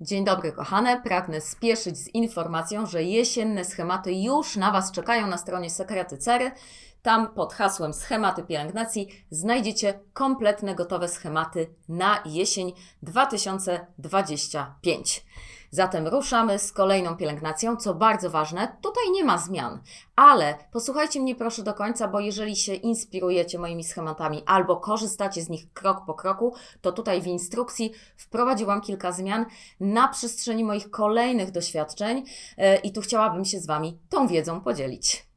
Dzień dobry, kochane. Pragnę spieszyć z informacją, że jesienne schematy już na Was czekają na stronie Sekrety Cery. Tam pod hasłem schematy pielęgnacji znajdziecie kompletne, gotowe schematy na jesień 2025. Zatem ruszamy z kolejną pielęgnacją, co bardzo ważne, tutaj nie ma zmian, ale posłuchajcie mnie proszę do końca, bo jeżeli się inspirujecie moimi schematami albo korzystacie z nich krok po kroku, to tutaj w instrukcji wprowadziłam kilka zmian na przestrzeni moich kolejnych doświadczeń e, i tu chciałabym się z Wami tą wiedzą podzielić.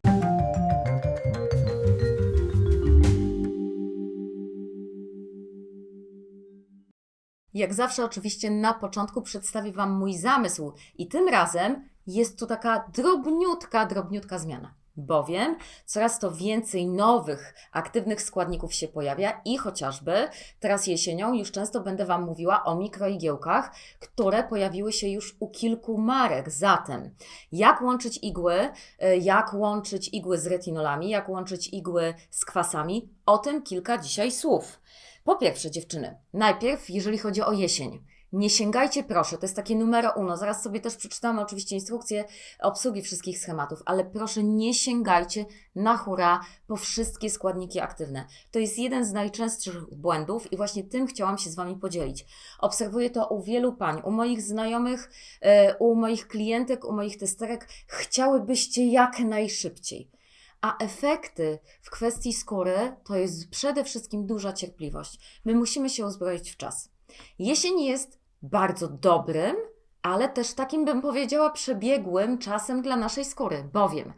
Jak zawsze, oczywiście na początku przedstawię Wam mój zamysł, i tym razem jest tu taka drobniutka, drobniutka zmiana. Bowiem coraz to więcej nowych, aktywnych składników się pojawia i chociażby teraz jesienią już często będę Wam mówiła o mikroigiełkach, które pojawiły się już u kilku marek. Zatem, jak łączyć igły, y, jak łączyć igły z retinolami, jak łączyć igły z kwasami, o tym kilka dzisiaj słów. Po pierwsze, dziewczyny, najpierw, jeżeli chodzi o jesień, nie sięgajcie proszę, to jest takie numero uno. Zaraz sobie też przeczytamy oczywiście instrukcję obsługi wszystkich schematów, ale proszę nie sięgajcie na hura po wszystkie składniki aktywne. To jest jeden z najczęstszych błędów i właśnie tym chciałam się z Wami podzielić. Obserwuję to u wielu pań, u moich znajomych, e, u moich klientek, u moich testerek. Chciałybyście jak najszybciej. A efekty w kwestii skóry to jest przede wszystkim duża cierpliwość. My musimy się uzbroić w czas. Jesień jest bardzo dobrym, ale też takim bym powiedziała przebiegłym czasem dla naszej skóry, bowiem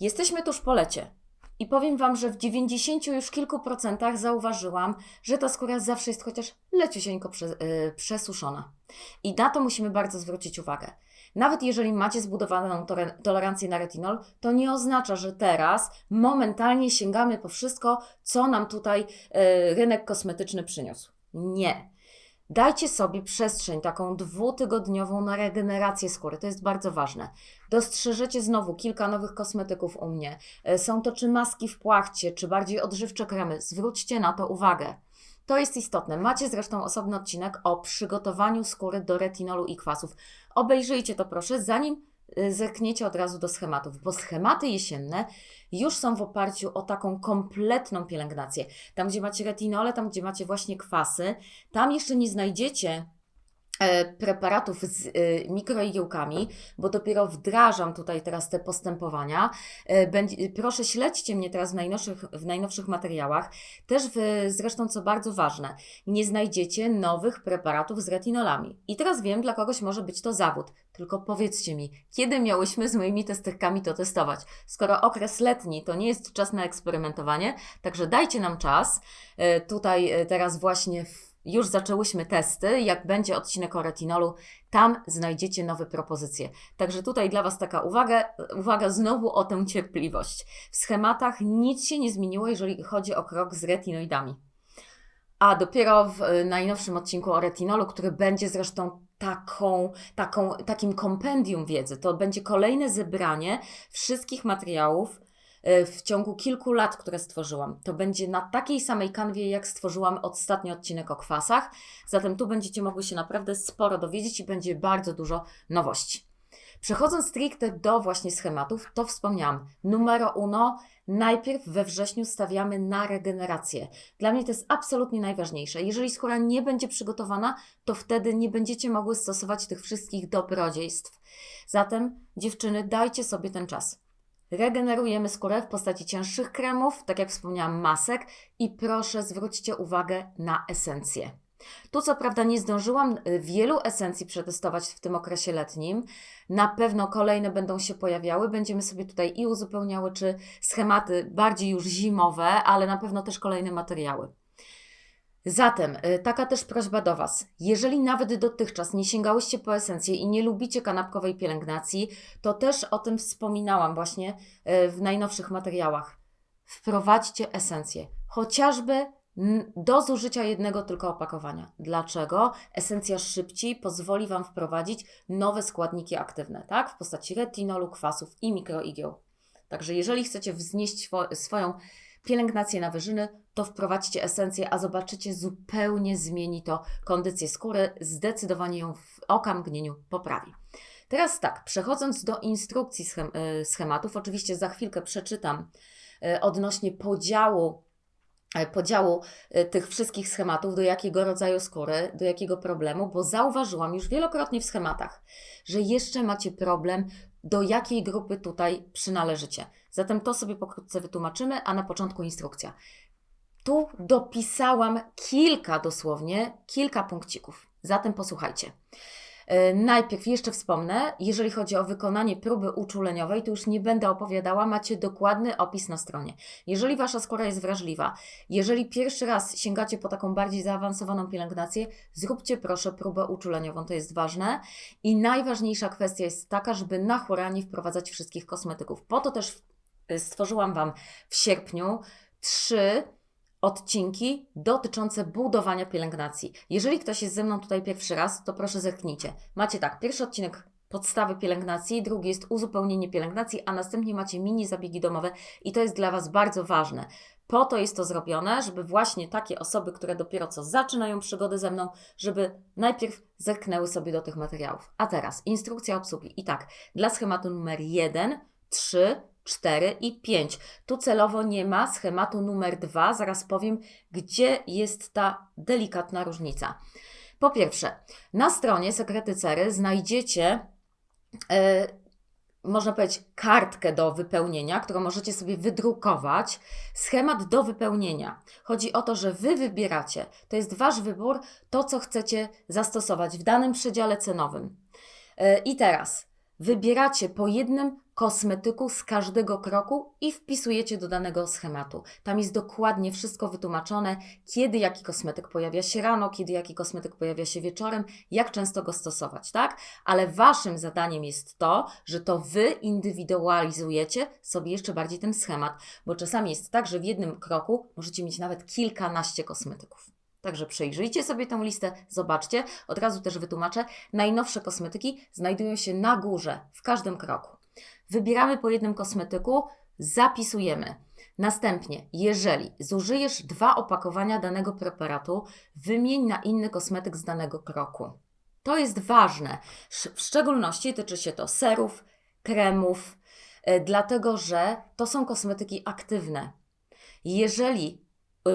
jesteśmy tuż po lecie. I powiem Wam, że w 90 już kilku procentach zauważyłam, że ta skóra zawsze jest chociaż leciusieńko yy, przesuszona. I na to musimy bardzo zwrócić uwagę. Nawet jeżeli macie zbudowaną tolerancję na retinol, to nie oznacza, że teraz momentalnie sięgamy po wszystko, co nam tutaj yy, rynek kosmetyczny przyniósł. Nie. Dajcie sobie przestrzeń taką dwutygodniową na regenerację skóry. To jest bardzo ważne. Dostrzeżecie znowu kilka nowych kosmetyków u mnie. E, są to czy maski w płachcie, czy bardziej odżywcze kremy. Zwróćcie na to uwagę. To jest istotne. Macie zresztą osobny odcinek o przygotowaniu skóry do retinolu i kwasów. Obejrzyjcie to proszę, zanim Y, zerkniecie od razu do schematów, bo schematy jesienne już są w oparciu o taką kompletną pielęgnację. Tam, gdzie macie retinole, tam, gdzie macie właśnie kwasy, tam jeszcze nie znajdziecie preparatów z e, mikroigiełkami, bo dopiero wdrażam tutaj teraz te postępowania. E, proszę śledźcie mnie teraz w najnowszych, w najnowszych materiałach. Też w, zresztą, co bardzo ważne, nie znajdziecie nowych preparatów z retinolami. I teraz wiem, dla kogoś może być to zawód. Tylko powiedzcie mi, kiedy miałyśmy z moimi testerkami to testować? Skoro okres letni to nie jest czas na eksperymentowanie, także dajcie nam czas. Tutaj teraz właśnie w już zaczęłyśmy testy. Jak będzie odcinek o retinolu, tam znajdziecie nowe propozycje. Także tutaj dla Was taka uwaga, uwaga znowu o tę cierpliwość. W schematach nic się nie zmieniło, jeżeli chodzi o krok z retinoidami. A dopiero w y, najnowszym odcinku o retinolu, który będzie zresztą taką, taką, takim kompendium wiedzy, to będzie kolejne zebranie wszystkich materiałów, w ciągu kilku lat, które stworzyłam. To będzie na takiej samej kanwie, jak stworzyłam ostatni odcinek o kwasach. Zatem tu będziecie mogły się naprawdę sporo dowiedzieć i będzie bardzo dużo nowości. Przechodząc stricte do właśnie schematów, to wspomniałam. Numero uno, najpierw we wrześniu stawiamy na regenerację. Dla mnie to jest absolutnie najważniejsze. Jeżeli skóra nie będzie przygotowana, to wtedy nie będziecie mogły stosować tych wszystkich dobrodziejstw. Zatem, dziewczyny, dajcie sobie ten czas. Regenerujemy skórę w postaci cięższych kremów, tak jak wspomniałam, masek i proszę zwróćcie uwagę na esencje. Tu co prawda nie zdążyłam y, wielu esencji przetestować w tym okresie letnim. Na pewno kolejne będą się pojawiały. Będziemy sobie tutaj i uzupełniały, czy schematy bardziej już zimowe, ale na pewno też kolejne materiały. Zatem, y, taka też prośba do Was. Jeżeli nawet dotychczas nie sięgałyście po esencję i nie lubicie kanapkowej pielęgnacji, to też o tym wspominałam właśnie y, w najnowszych materiałach. Wprowadźcie esencję, chociażby do zużycia jednego tylko opakowania. Dlaczego? Esencja szybciej pozwoli Wam wprowadzić nowe składniki aktywne, tak? W postaci retinolu, kwasów i mikroigieł. Także jeżeli chcecie wznieść swoją pielęgnację na wyżyny, to wprowadźcie esencję, a zobaczycie, zupełnie zmieni to kondycję skóry, zdecydowanie ją w okamgnieniu poprawi. Teraz tak, przechodząc do instrukcji y, schematów, oczywiście za chwilkę przeczytam y, odnośnie podziału y, podziału tych wszystkich schematów, do jakiego rodzaju skóry, do jakiego problemu, bo zauważyłam już wielokrotnie w schematach, że jeszcze macie problem, do jakiej grupy tutaj przynależycie. Zatem to sobie pokrótce wytłumaczymy, a na początku instrukcja. Tu dopisałam kilka dosłownie, kilka punkcików. Zatem posłuchajcie. E, Najpierw jeszcze wspomnę, jeżeli chodzi o wykonanie próby uczuleniowej, to już nie będę opowiadała, macie dokładny opis na stronie. Jeżeli wasza skóra jest wrażliwa, jeżeli pierwszy raz sięgacie po taką bardziej zaawansowaną pielęgnację, zróbcie proszę próbę uczuleniową, to jest ważne. I najważniejsza kwestia jest taka, żeby na hura nie wprowadzać wszystkich kosmetyków. Po to też stworzyłam Wam w sierpniu trzy odcinki dotyczące budowania pielęgnacji. Jeżeli ktoś jest ze mną tutaj pierwszy raz, to proszę zerknijcie. Macie tak, pierwszy odcinek podstawy pielęgnacji, drugi jest uzupełnienie pielęgnacji, a następnie macie mini zabiegi domowe i to jest dla Was bardzo ważne. Po to jest to zrobione, żeby właśnie takie osoby, które dopiero co zaczynają przygodę ze mną, żeby najpierw zerknęły sobie do tych materiałów. A teraz instrukcja obsługi. I tak, dla schematu numer 1, 3, 4 i 5. Tu celowo nie ma schematu numer 2. Zaraz powiem, gdzie jest ta delikatna różnica. Po pierwsze, na stronie Sekrety Cery znajdziecie, e, można powiedzieć, kartkę do wypełnienia, którą możecie sobie wydrukować. Schemat do wypełnienia. Chodzi o to, że Wy wybieracie, to jest Wasz wybór, to co chcecie zastosować w danym przedziale cenowym. E, I teraz wybieracie po jednym kosmetyku z każdego kroku i wpisujecie do danego schematu. Tam jest dokładnie wszystko wytłumaczone, kiedy jaki kosmetyk pojawia się rano, kiedy jaki kosmetyk pojawia się wieczorem, jak często go stosować, tak? Ale waszym zadaniem jest to, że to wy indywidualizujecie sobie jeszcze bardziej ten schemat, bo czasami jest tak, że w jednym kroku możecie mieć nawet kilkanaście kosmetyków. Także przejrzyjcie sobie tę listę, zobaczcie. Od razu też wytłumaczę. Najnowsze kosmetyki znajdują się na górze w każdym kroku. Wybieramy po jednym kosmetyku, zapisujemy. Następnie, jeżeli zużyjesz dwa opakowania danego preparatu, wymień na inny kosmetyk z danego kroku. To jest ważne. W szczególności tyczy się to serów, kremów, yy, dlatego że to są kosmetyki aktywne. Jeżeli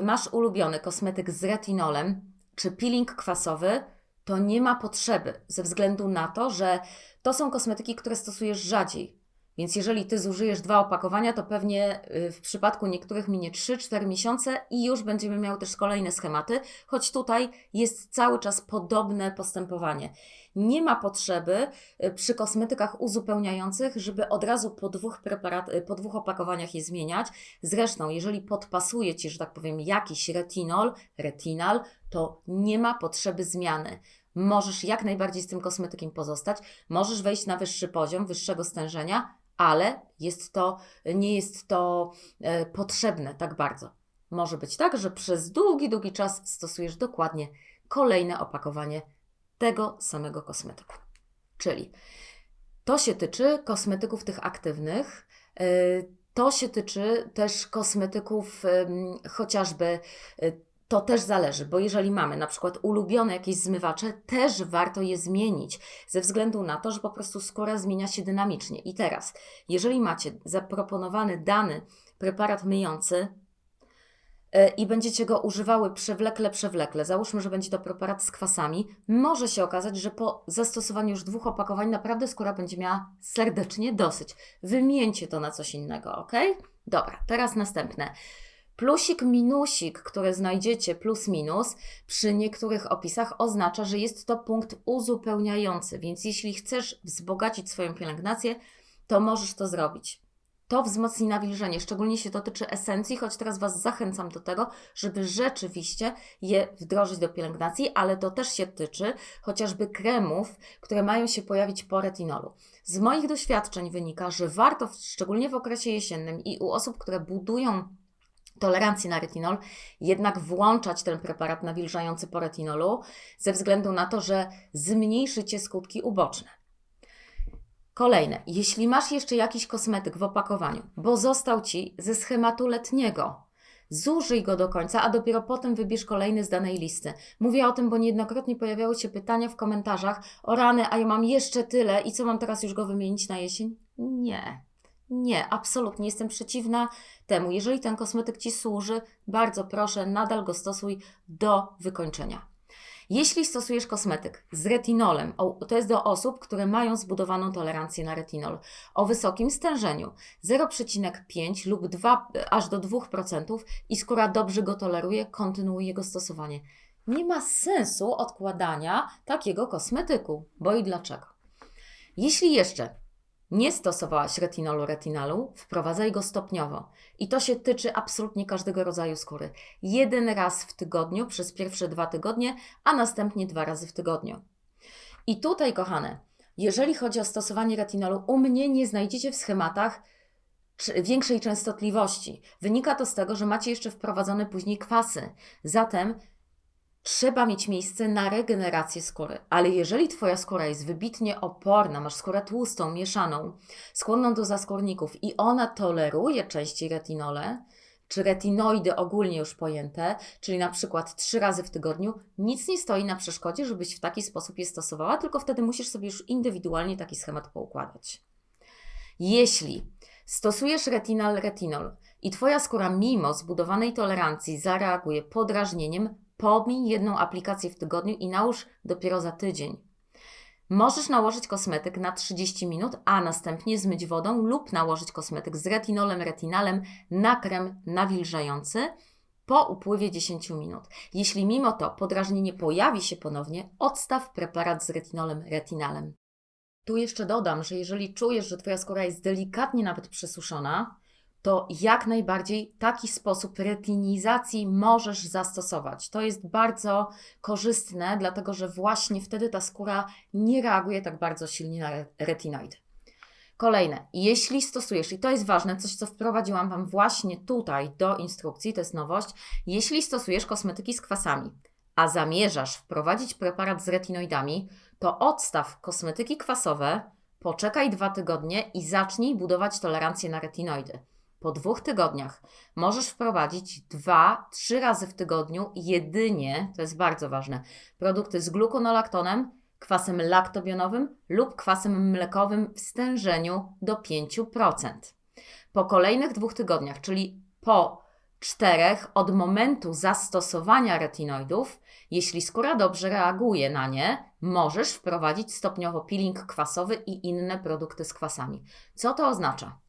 masz ulubiony kosmetyk z retinolem czy peeling kwasowy, to nie ma potrzeby, ze względu na to, że to są kosmetyki, które stosujesz rzadziej. Więc jeżeli ty zużyjesz dwa opakowania, to pewnie y, w przypadku niektórych minie 3-4 miesiące i już będziemy miały też kolejne schematy, choć tutaj jest cały czas podobne postępowanie. Nie ma potrzeby y, przy kosmetykach uzupełniających, żeby od razu po dwóch, preparat, y, po dwóch opakowaniach je zmieniać. Zresztą, jeżeli podpasuje Ci, że tak powiem, jakiś retinol, retinal, to nie ma potrzeby zmiany. Możesz jak najbardziej z tym kosmetykiem pozostać, możesz wejść na wyższy poziom, wyższego stężenia, ale jest to, nie jest to e, potrzebne tak bardzo. Może być tak, że przez długi, długi czas stosujesz dokładnie kolejne opakowanie tego samego kosmetyku. Czyli to się tyczy kosmetyków tych aktywnych. e, To się tyczy też kosmetyków chociażby e, to też zależy, bo jeżeli mamy na przykład ulubione jakieś zmywacze, też warto je zmienić, ze względu na to, że po prostu skóra zmienia się dynamicznie. I teraz, jeżeli macie zaproponowany dany preparat myjący e, i będziecie go używały przewlekle, przewlekle, załóżmy, że będzie to preparat z kwasami, może się okazać, że po zastosowaniu już dwóch opakowań naprawdę skóra będzie miała serdecznie dosyć. Wymieńcie to na coś innego, ok? Dobra, teraz następne. Plusik, minusik, które znajdziecie, plus minus, przy niektórych opisach oznacza, że jest to punkt uzupełniający, więc jeśli chcesz wzbogacić swoją pielęgnację, to możesz to zrobić. To wzmocni nawilżenie, szczególnie się dotyczy esencji, choć teraz Was zachęcam do tego, żeby rzeczywiście je wdrożyć do pielęgnacji, ale to też się tyczy chociażby kremów, które mają się pojawić po retinolu. Z moich doświadczeń wynika, że warto, szczególnie w okresie jesiennym i u osób, które budują tolerancji na retinol, jednak włączać ten preparat nawilżający po retinolu, ze względu na to, że zmniejszy Cię skutki uboczne. Kolejne, jeśli masz jeszcze jakiś kosmetyk w opakowaniu, bo został Ci ze schematu letniego, Zużyj go do końca, a dopiero potem wybierz kolejny z danej listy. Mówię o tym, bo niejednokrotnie pojawiały się pytania w komentarzach o rany, a ja mam jeszcze tyle i co mam teraz już go wymienić na jesień? Nie. Nie, absolutnie jestem przeciwna temu. Jeżeli ten kosmetyk Ci służy, bardzo proszę, nadal go stosuj do wykończenia. Jeśli stosujesz kosmetyk z retinolem, to jest do osób, które mają zbudowaną tolerancję na retinol o wysokim stężeniu 0,5 lub 2, aż do 2% i skóra dobrze go toleruje, kontynuuje jego stosowanie. Nie ma sensu odkładania takiego kosmetyku, bo i dlaczego? Jeśli jeszcze nie stosowałaś retinolu retinalu, wprowadzaj go stopniowo. I to się tyczy absolutnie każdego rodzaju skóry. Jeden raz w tygodniu przez pierwsze dwa tygodnie, a następnie dwa razy w tygodniu. I tutaj, kochane, jeżeli chodzi o stosowanie retinolu, u mnie nie znajdziecie w schematach większej częstotliwości. Wynika to z tego, że macie jeszcze wprowadzone później kwasy. Zatem trzeba mieć miejsce na regenerację skóry. Ale jeżeli Twoja skóra jest wybitnie oporna, masz skórę tłustą, mieszaną, skłonną do zaskórników i ona toleruje częściej retinole, czy retinoidy ogólnie już pojęte, czyli na przykład trzy razy w tygodniu, nic nie stoi na przeszkodzie, żebyś w taki sposób je stosowała, tylko wtedy musisz sobie już indywidualnie taki schemat poukładać. Jeśli stosujesz retinal retinol i Twoja skóra mimo zbudowanej tolerancji zareaguje podrażnieniem, Pomij jedną aplikację w tygodniu i nałóż dopiero za tydzień. Możesz nałożyć kosmetyk na 30 minut, a następnie zmyć wodą lub nałożyć kosmetyk z retinolem, retinalem na krem nawilżający po upływie 10 minut. Jeśli mimo to podrażnienie pojawi się ponownie, odstaw preparat z retinolem, retinalem. Tu jeszcze dodam, że jeżeli czujesz, że Twoja skóra jest delikatnie nawet przesuszona, to jak najbardziej taki sposób retinizacji możesz zastosować. To jest bardzo korzystne, dlatego że właśnie wtedy ta skóra nie reaguje tak bardzo silnie na retinoidy. Kolejne, jeśli stosujesz, i to jest ważne, coś co wprowadziłam Wam właśnie tutaj do instrukcji, to jest nowość, jeśli stosujesz kosmetyki z kwasami, a zamierzasz wprowadzić preparat z retinoidami, to odstaw kosmetyki kwasowe, poczekaj dwa tygodnie i zacznij budować tolerancję na retinoidy. Po dwóch tygodniach możesz wprowadzić dwa, trzy razy w tygodniu jedynie, to jest bardzo ważne, produkty z glukonolaktonem, kwasem laktobionowym lub kwasem mlekowym w stężeniu do 5%. Po kolejnych dwóch tygodniach, czyli po czterech od momentu zastosowania retinoidów, jeśli skóra dobrze reaguje na nie, możesz wprowadzić stopniowo peeling kwasowy i inne produkty z kwasami. Co to oznacza?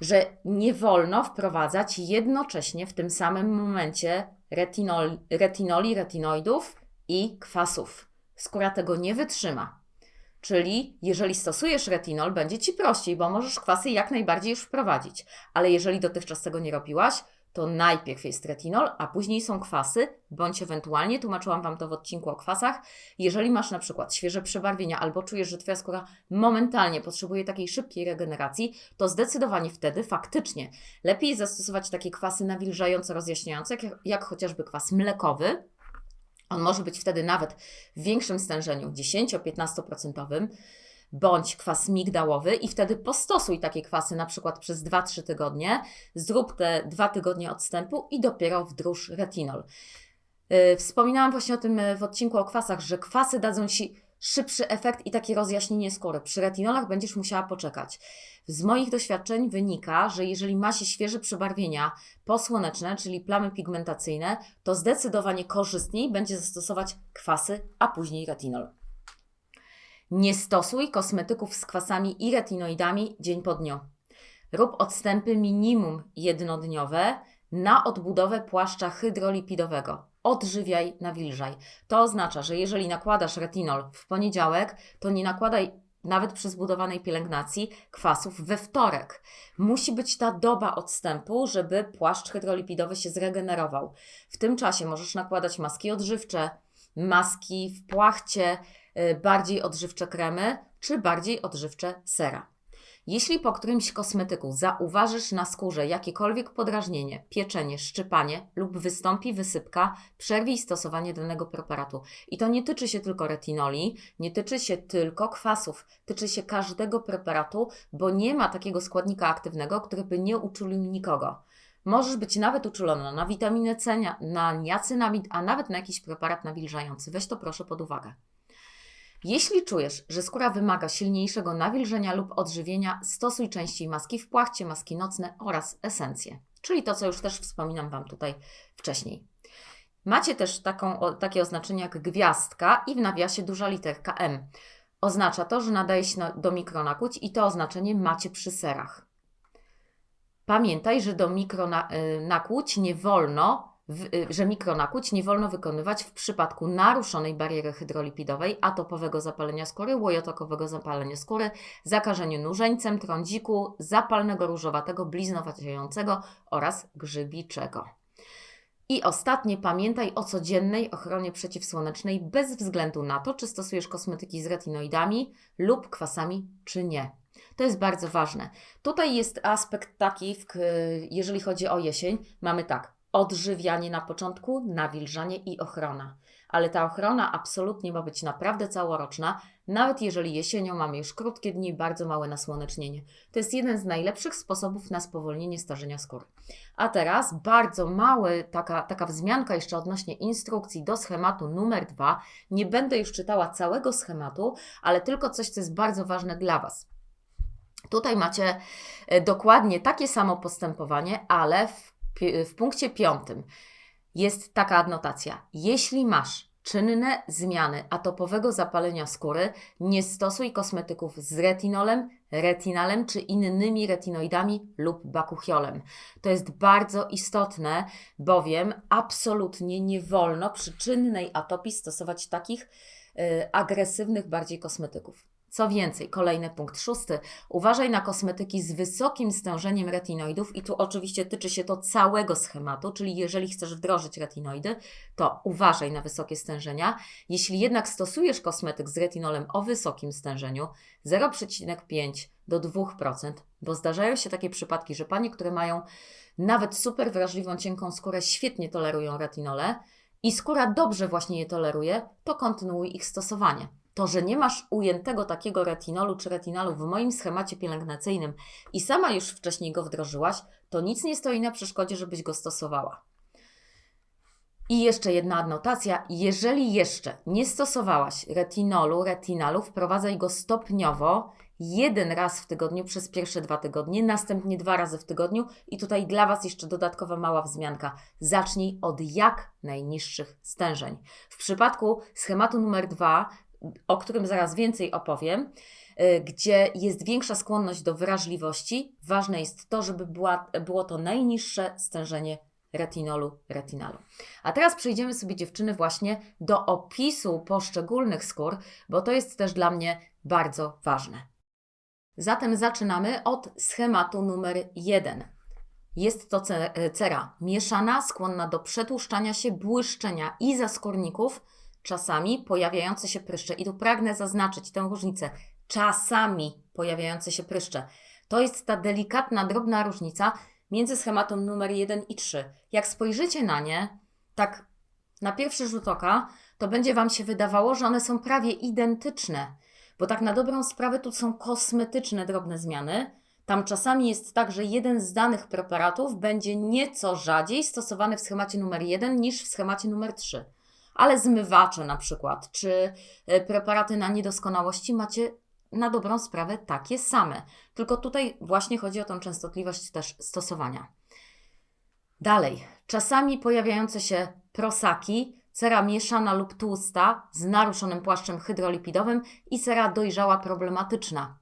Że nie wolno wprowadzać jednocześnie w tym samym momencie retinol, retinoli, retinoidów i kwasów. Skóra tego nie wytrzyma. Czyli jeżeli stosujesz retinol, będzie ci prościej, bo możesz kwasy jak najbardziej już wprowadzić. Ale jeżeli dotychczas tego nie robiłaś, to najpierw jest retinol, a później są kwasy, bądź ewentualnie, tłumaczyłam Wam to w odcinku o kwasach, jeżeli masz na przykład świeże przebarwienia albo czujesz, że Twoja skóra momentalnie potrzebuje takiej szybkiej regeneracji, to zdecydowanie wtedy faktycznie lepiej zastosować takie kwasy nawilżające, rozjaśniające, jak, jak chociażby kwas mlekowy, on może być wtedy nawet w większym stężeniu, 10-15%, bądź kwas migdałowy i wtedy postosuj takie kwasy na przykład przez 2-3 tygodnie, zrób te 2 tygodnie odstępu i dopiero wdróż retinol. Yy, wspominałam właśnie o tym yy, w odcinku o kwasach, że kwasy dadzą Ci szybszy efekt i takie rozjaśnienie skóry. Przy retinolach będziesz musiała poczekać. Z moich doświadczeń wynika, że jeżeli ma się świeże przebarwienia posłoneczne, czyli plamy pigmentacyjne, to zdecydowanie korzystniej będzie zastosować kwasy, a później retinol. Nie stosuj kosmetyków z kwasami i retinoidami dzień po dniu. Rób odstępy minimum jednodniowe na odbudowę płaszcza hydrolipidowego. Odżywiaj, nawilżaj. To oznacza, że jeżeli nakładasz retinol w poniedziałek, to nie nakładaj nawet przy zbudowanej pielęgnacji kwasów we wtorek. Musi być ta doba odstępu, żeby płaszcz hydrolipidowy się zregenerował. W tym czasie możesz nakładać maski odżywcze, maski w płachcie, bardziej odżywcze kremy czy bardziej odżywcze sera. Jeśli po którymś kosmetyku zauważysz na skórze jakiekolwiek podrażnienie, pieczenie, szczypanie lub wystąpi wysypka, przerwij stosowanie danego preparatu. I to nie tyczy się tylko retinoli, nie tyczy się tylko kwasów, tyczy się każdego preparatu, bo nie ma takiego składnika aktywnego, który by nie uczulił nikogo. Możesz być nawet uczulona na witaminę C, na- na niacynamid, a nawet na jakiś preparat nawilżający. Weź to proszę pod uwagę. Jeśli czujesz, że skóra wymaga silniejszego nawilżenia lub odżywienia, stosuj częściej maski w płachcie, maski nocne oraz esencje, czyli to, co już też wspominam Wam tutaj wcześniej. Macie też taką, o, takie oznaczenie jak gwiazdka i w nawiasie duża literka M. Oznacza to, że nadaje się na, do mikronakłuć i to oznaczenie macie przy serach. Pamiętaj, że do mikronakłuć nie wolno, y, że mikronakłuć nie wolno wykonywać w przypadku naruszonej bariery hydrolipidowej, atopowego zapalenia skóry, łojotokowego zapalenia skóry, zakażenia nużeńcem, trądziku, zapalnego różowatego, bliznowaciejącego oraz grzybiczego. I ostatnie, pamiętaj o codziennej ochronie przeciwsłonecznej bez względu na to, czy stosujesz kosmetyki z retinoidami lub kwasami, czy nie. To jest bardzo ważne. Tutaj jest aspekt taki, jeżeli chodzi o jesień, mamy tak, odżywianie na początku, nawilżanie i ochrona. Ale ta ochrona absolutnie ma być naprawdę całoroczna, nawet jeżeli jesienią mamy już krótkie dni, bardzo małe nasłonecznienie. To jest jeden z najlepszych sposobów na spowolnienie starzenia skóry. A teraz bardzo mały, taka, taka wzmianka jeszcze odnośnie instrukcji do schematu numer dwa. Nie będę już czytała całego schematu, ale tylko coś, co jest bardzo ważne dla Was. Tutaj macie e, dokładnie takie samo postępowanie, ale w, w punkcie piątym jest taka adnotacja. Jeśli masz czynne zmiany atopowego zapalenia skóry, nie stosuj kosmetyków z retinolem, retinalem czy innymi retinoidami lub bakuchiolem. To jest bardzo istotne, bowiem absolutnie nie wolno przy czynnej atopii stosować takich y, agresywnych bardziej kosmetyków. Co więcej, kolejny punkt szósty. Uważaj na kosmetyki z wysokim stężeniem retinoidów i tu oczywiście tyczy się to całego schematu, czyli jeżeli chcesz wdrożyć retinoidy, to uważaj na wysokie stężenia. Jeśli jednak stosujesz kosmetyk z retinolem o wysokim stężeniu 0,5 do 2%, bo zdarzają się takie przypadki, że panie, które mają nawet super wrażliwą, cienką skórę, świetnie tolerują retinole i skóra dobrze właśnie je toleruje, to kontynuuj ich stosowanie. To, że nie masz ujętego takiego retinolu czy retinalu w moim schemacie pielęgnacyjnym i sama już wcześniej go wdrożyłaś, to nic nie stoi na przeszkodzie, żebyś go stosowała. I jeszcze jedna adnotacja. Jeżeli jeszcze nie stosowałaś retinolu, retinalu, wprowadzaj go stopniowo, jeden raz w tygodniu przez pierwsze dwa tygodnie, następnie dwa razy w tygodniu. I tutaj dla Was jeszcze dodatkowa mała wzmianka. Zacznij od jak najniższych stężeń. W przypadku schematu numer dwa, o którym zaraz więcej opowiem, y, gdzie jest większa skłonność do wrażliwości, ważne jest to, żeby była, było to najniższe stężenie retinolu, retinalu. A teraz przejdziemy sobie, dziewczyny, właśnie do opisu poszczególnych skór, bo to jest też dla mnie bardzo ważne. Zatem zaczynamy od schematu numer jeden. Jest to ce- cera mieszana, skłonna do przetłuszczania się, błyszczenia i zaskórników, czasami pojawiające się pryszcze. I tu pragnę zaznaczyć tę różnicę. Czasami pojawiające się pryszcze. To jest ta delikatna, drobna różnica między schematem numer 1 i 3. Jak spojrzycie na nie, tak na pierwszy rzut oka, to będzie Wam się wydawało, że one są prawie identyczne, bo tak na dobrą sprawę tu są kosmetyczne drobne zmiany. Tam czasami jest tak, że jeden z danych preparatów będzie nieco rzadziej stosowany w schemacie numer 1 niż w schemacie numer 3. Ale zmywacze na przykład, czy e, preparaty na niedoskonałości macie na dobrą sprawę takie same. Tylko tutaj właśnie chodzi o tą częstotliwość też stosowania. Dalej, czasami pojawiające się prosaki, cera mieszana lub tłusta z naruszonym płaszczem hydrolipidowym i cera dojrzała problematyczna.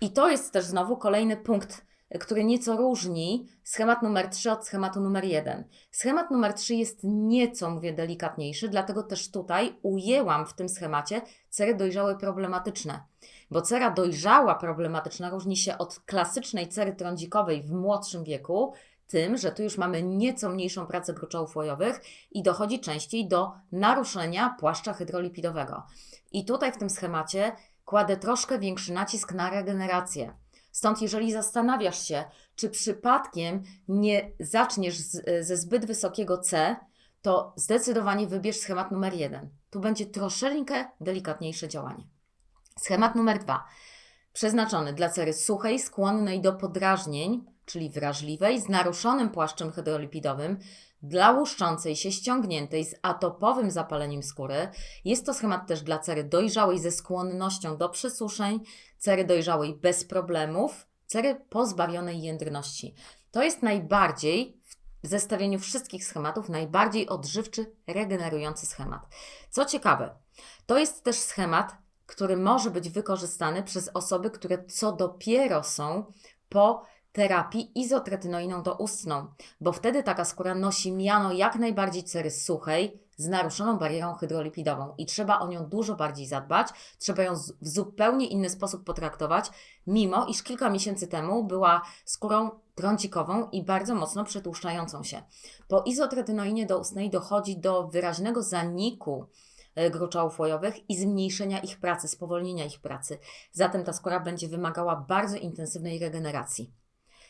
I to jest też znowu kolejny punkt, który nieco różni schemat numer 3 od schematu numer 1. Schemat numer 3 jest nieco, mówię, delikatniejszy, dlatego też tutaj ujęłam w tym schemacie cery dojrzałe problematyczne. Bo cera dojrzała problematyczna różni się od klasycznej cery trądzikowej w młodszym wieku, tym, że tu już mamy nieco mniejszą pracę gruczołów łojowych i dochodzi częściej do naruszenia płaszcza hydrolipidowego. I tutaj w tym schemacie kładę troszkę większy nacisk na regenerację. Stąd, jeżeli zastanawiasz się, czy przypadkiem nie zaczniesz z, ze zbyt wysokiego C, to zdecydowanie wybierz schemat numer 1. Tu będzie troszeczkę delikatniejsze działanie. Schemat numer 2. Przeznaczony dla cery suchej, skłonnej do podrażnień, czyli wrażliwej, z naruszonym płaszczem hydrolipidowym, dla łuszczącej się, ściągniętej, z atopowym zapaleniem skóry. Jest to schemat też dla cery dojrzałej ze skłonnością do przesuszeń, cery dojrzałej bez problemów, cery pozbawionej jędrności. To jest najbardziej w zestawieniu wszystkich schematów najbardziej odżywczy, regenerujący schemat. Co ciekawe, to jest też schemat, który może być wykorzystany przez osoby, które co dopiero są po terapii izotretynoiną doustną, bo wtedy taka skóra nosi miano jak najbardziej cery suchej, z naruszoną barierą hydrolipidową i trzeba o nią dużo bardziej zadbać, trzeba ją w zupełnie inny sposób potraktować, mimo iż kilka miesięcy temu była skórą trącikową i bardzo mocno przetłuszczającą się. Po izotretynoinie doustnej dochodzi do wyraźnego zaniku e, gruczołów łojowych i zmniejszenia ich pracy, spowolnienia ich pracy. Zatem ta skóra będzie wymagała bardzo intensywnej regeneracji.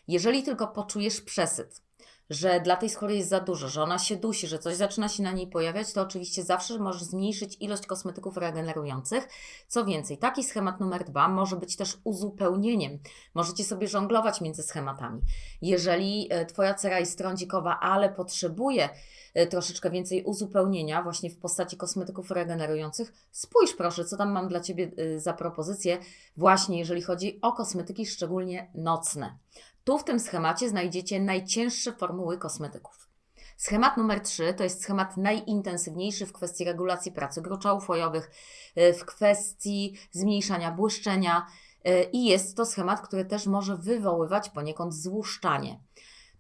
Jeżeli tylko poczujesz przesyt, że dla tej skóry jest za dużo, że ona się dusi, że coś zaczyna się na niej pojawiać, to oczywiście zawsze możesz zmniejszyć ilość kosmetyków regenerujących. Co więcej, taki schemat numer dwa może być też uzupełnieniem. Możecie sobie żonglować między schematami. Jeżeli e, Twoja cera jest trądzikowa, ale potrzebuje e, troszeczkę więcej uzupełnienia właśnie w postaci kosmetyków regenerujących, spójrz proszę, co tam mam dla Ciebie e, za propozycje właśnie jeżeli chodzi o kosmetyki szczególnie nocne. Tu w tym schemacie znajdziecie najcięższe formuły kosmetyków. Schemat numer 3 to jest schemat najintensywniejszy w kwestii regulacji pracy gruczołów łojowych, y, w kwestii zmniejszania błyszczenia y, i jest to schemat, który też może wywoływać poniekąd złuszczanie.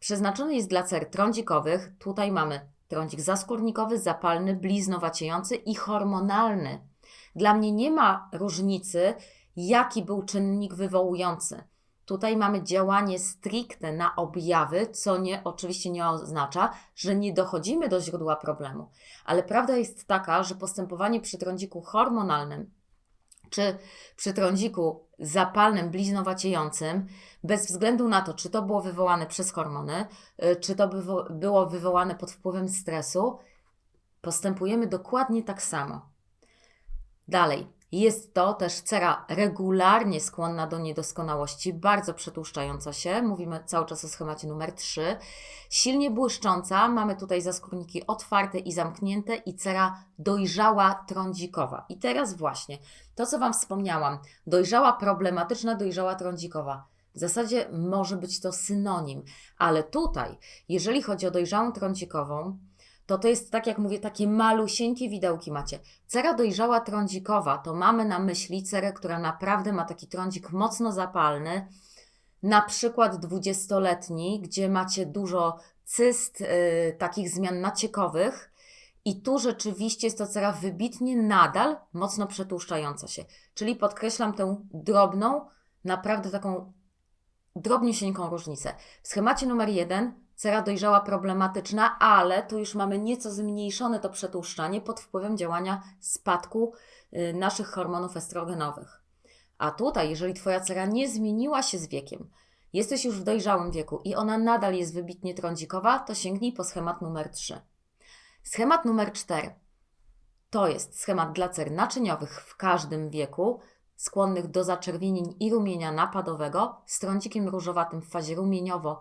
Przeznaczony jest dla cer trądzikowych. Tutaj mamy trądzik zaskórnikowy, zapalny, bliznowaciejący i hormonalny. Dla mnie nie ma różnicy, jaki był czynnik wywołujący. Tutaj mamy działanie stricte na objawy, co nie, oczywiście nie oznacza, że nie dochodzimy do źródła problemu. Ale prawda jest taka, że postępowanie przy trądziku hormonalnym czy przy trądziku zapalnym, bliznowaciejącym, bez względu na to, czy to było wywołane przez hormony, y, czy to było wywołane pod wpływem stresu, postępujemy dokładnie tak samo. Dalej, jest to też cera regularnie skłonna do niedoskonałości, bardzo przetłuszczająca się. Mówimy cały czas o schemacie numer 3. Silnie błyszcząca, mamy tutaj zaskórniki otwarte i zamknięte i cera dojrzała trądzikowa. I teraz właśnie to, co Wam wspomniałam, dojrzała problematyczna, dojrzała trądzikowa. W zasadzie może być to synonim, ale tutaj, jeżeli chodzi o dojrzałą trądzikową, to to jest, tak jak mówię, takie malusieńkie widełki macie. Cera dojrzała trądzikowa, to mamy na myśli cerę, która naprawdę ma taki trądzik mocno zapalny, na przykład dwudziestoletni, gdzie macie dużo cyst, yy, takich zmian naciekowych, i tu rzeczywiście jest to cera wybitnie nadal mocno przetłuszczająca się. Czyli podkreślam tę drobną, naprawdę taką drobniusieńką różnicę. W schemacie numer jeden Cera dojrzała problematyczna, ale tu już mamy nieco zmniejszone to przetłuszczanie pod wpływem działania spadku y, naszych hormonów estrogenowych. A tutaj, jeżeli Twoja cera nie zmieniła się z wiekiem, jesteś już w dojrzałym wieku i ona nadal jest wybitnie trądzikowa, to sięgnij po schemat numer 3. Schemat numer 4 to jest schemat dla cer naczyniowych w każdym wieku, skłonnych do zaczerwienień i rumienia napadowego, z trądzikiem różowatym w fazie rumieniowo-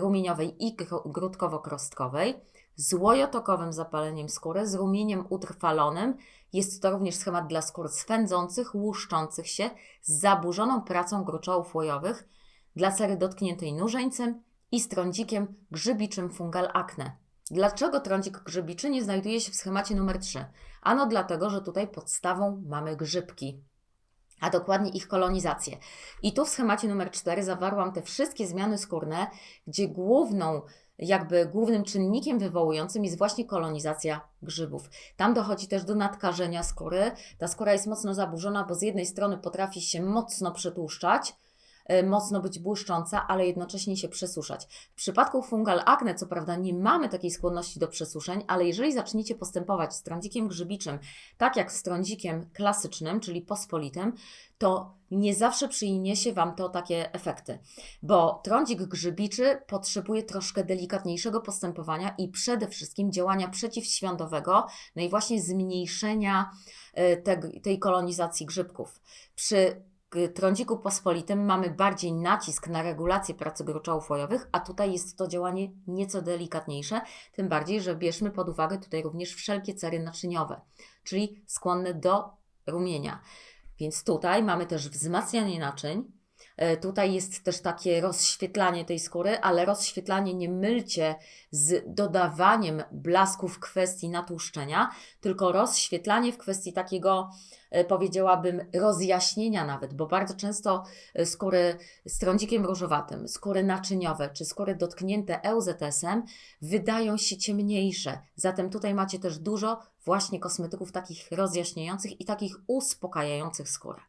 rumieniowej i grudkowo-krostkowej, z łojotokowym zapaleniem skóry, z rumieniem utrwalonym. Jest to również schemat dla skór swędzących, łuszczących się, z zaburzoną pracą gruczołów łojowych, dla cery dotkniętej nużeńcem i z trądzikiem grzybiczym fungal acne. Dlaczego trądzik grzybiczy nie znajduje się w schemacie numer 3? Ano dlatego, że tutaj podstawą mamy grzybki a dokładnie ich kolonizację. I tu w schemacie numer 4 zawarłam te wszystkie zmiany skórne, gdzie główną jakby głównym czynnikiem wywołującym jest właśnie kolonizacja grzybów. Tam dochodzi też do nadkażenia skóry. Ta skóra jest mocno zaburzona, bo z jednej strony potrafi się mocno przetłuszczać, mocno być błyszcząca, ale jednocześnie się przesuszać. W przypadku fungal acne, co prawda, nie mamy takiej skłonności do przesuszeń, ale jeżeli zaczniecie postępować z trądzikiem grzybiczym, tak jak z trądzikiem klasycznym, czyli pospolitym, to nie zawsze przyniesie Wam to takie efekty, bo trądzik grzybiczy potrzebuje troszkę delikatniejszego postępowania i przede wszystkim działania przeciwświątowego, no i właśnie zmniejszenia te, tej kolonizacji grzybków. Przy trądziku pospolitym mamy bardziej nacisk na regulację pracy gruczołów łojowych, a tutaj jest to działanie nieco delikatniejsze, tym bardziej, że bierzmy pod uwagę tutaj również wszelkie cery naczyniowe, czyli skłonne do rumienia. Więc tutaj mamy też wzmacnianie naczyń. E, Tutaj jest też takie rozświetlanie tej skóry, ale rozświetlanie nie mylcie z dodawaniem blasku w kwestii natłuszczenia, tylko rozświetlanie w kwestii takiego, powiedziałabym, rozjaśnienia nawet, bo bardzo często e, skóry z trądzikiem różowatym, skóry naczyniowe czy skóry dotknięte EUZS-em wydają się ciemniejsze. Zatem tutaj macie też dużo właśnie kosmetyków takich rozjaśniających i takich uspokajających skórę.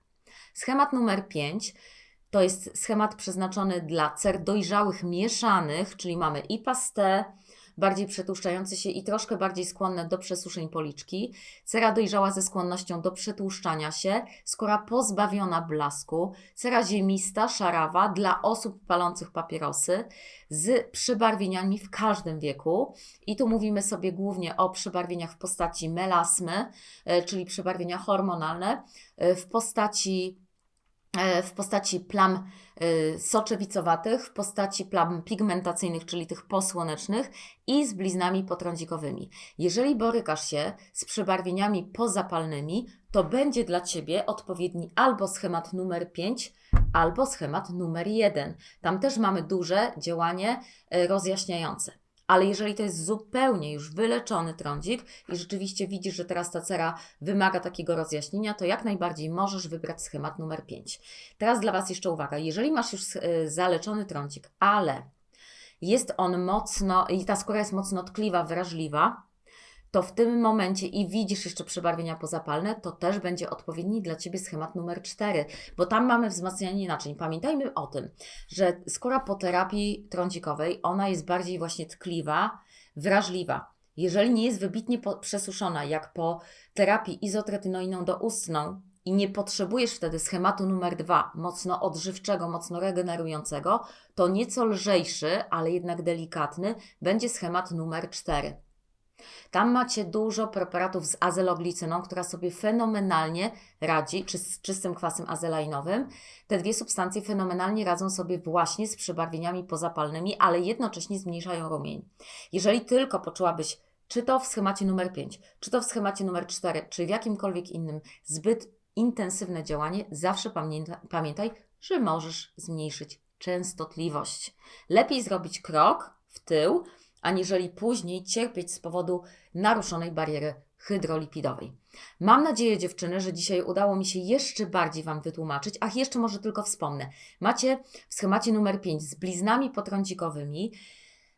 Schemat numer 5 to jest schemat przeznaczony dla cer dojrzałych mieszanych, czyli mamy i pastę, bardziej przetłuszczające się i troszkę bardziej skłonne do przesuszeń policzki, cera dojrzała ze skłonnością do przetłuszczania się, skóra pozbawiona blasku, cera ziemista, szarawa dla osób palących papierosy z przybarwieniami w każdym wieku. I tu mówimy sobie głównie o przybarwieniach w postaci melasmy, e, czyli przybarwienia hormonalne, e, w postaci w postaci plam y, soczewicowatych, w postaci plam pigmentacyjnych, czyli tych posłonecznych i z bliznami potrądzikowymi. Jeżeli borykasz się z przebarwieniami pozapalnymi, to będzie dla Ciebie odpowiedni albo schemat numer 5, albo schemat numer 1. Tam też mamy duże działanie y, rozjaśniające. Ale jeżeli to jest zupełnie już wyleczony trądzik i rzeczywiście widzisz, że teraz ta cera wymaga takiego rozjaśnienia, to jak najbardziej możesz wybrać schemat numer 5. Teraz dla Was jeszcze uwaga, jeżeli masz już y, zaleczony trądzik, ale jest on mocno, i ta skóra jest mocno tkliwa, wrażliwa, to w tym momencie i widzisz jeszcze przebarwienia pozapalne, to też będzie odpowiedni dla Ciebie schemat numer 4, bo tam mamy wzmacnianie naczyń. Pamiętajmy o tym, że skóra po terapii trądzikowej, ona jest bardziej właśnie tkliwa, wrażliwa. Jeżeli nie jest wybitnie przesuszona, jak po terapii izotretinoiną doustną i nie potrzebujesz wtedy schematu numer 2, mocno odżywczego, mocno regenerującego, to nieco lżejszy, ale jednak delikatny, będzie schemat numer 4. Tam macie dużo preparatów z azeloglicyną, która sobie fenomenalnie radzi, czy z czystym kwasem azelainowym. Te dwie substancje fenomenalnie radzą sobie właśnie z przebarwieniami pozapalnymi, ale jednocześnie zmniejszają rumień. Jeżeli tylko poczułabyś, czy to w schemacie numer 5, czy to w schemacie numer 4, czy w jakimkolwiek innym zbyt intensywne działanie, zawsze pamięta, pamiętaj, że możesz zmniejszyć częstotliwość. Lepiej zrobić krok w tył, aniżeli później cierpieć z powodu naruszonej bariery hydrolipidowej. Mam nadzieję, dziewczyny, że dzisiaj udało mi się jeszcze bardziej Wam wytłumaczyć. Ach, jeszcze może tylko wspomnę. Macie w schemacie numer 5 z bliznami potrącikowymi.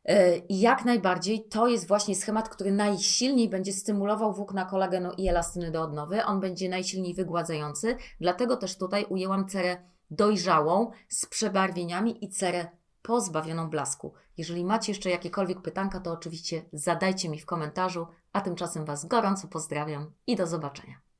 Yy, I jak najbardziej to jest właśnie schemat, który najsilniej będzie stymulował włókna kolagenu i elastyny do odnowy. On będzie najsilniej wygładzający, dlatego też tutaj ujęłam cerę dojrzałą z przebarwieniami i cerę pozbawioną blasku. Jeżeli macie jeszcze jakiekolwiek pytanka, to oczywiście zadajcie mi w komentarzu, a tymczasem Was gorąco pozdrawiam i do zobaczenia.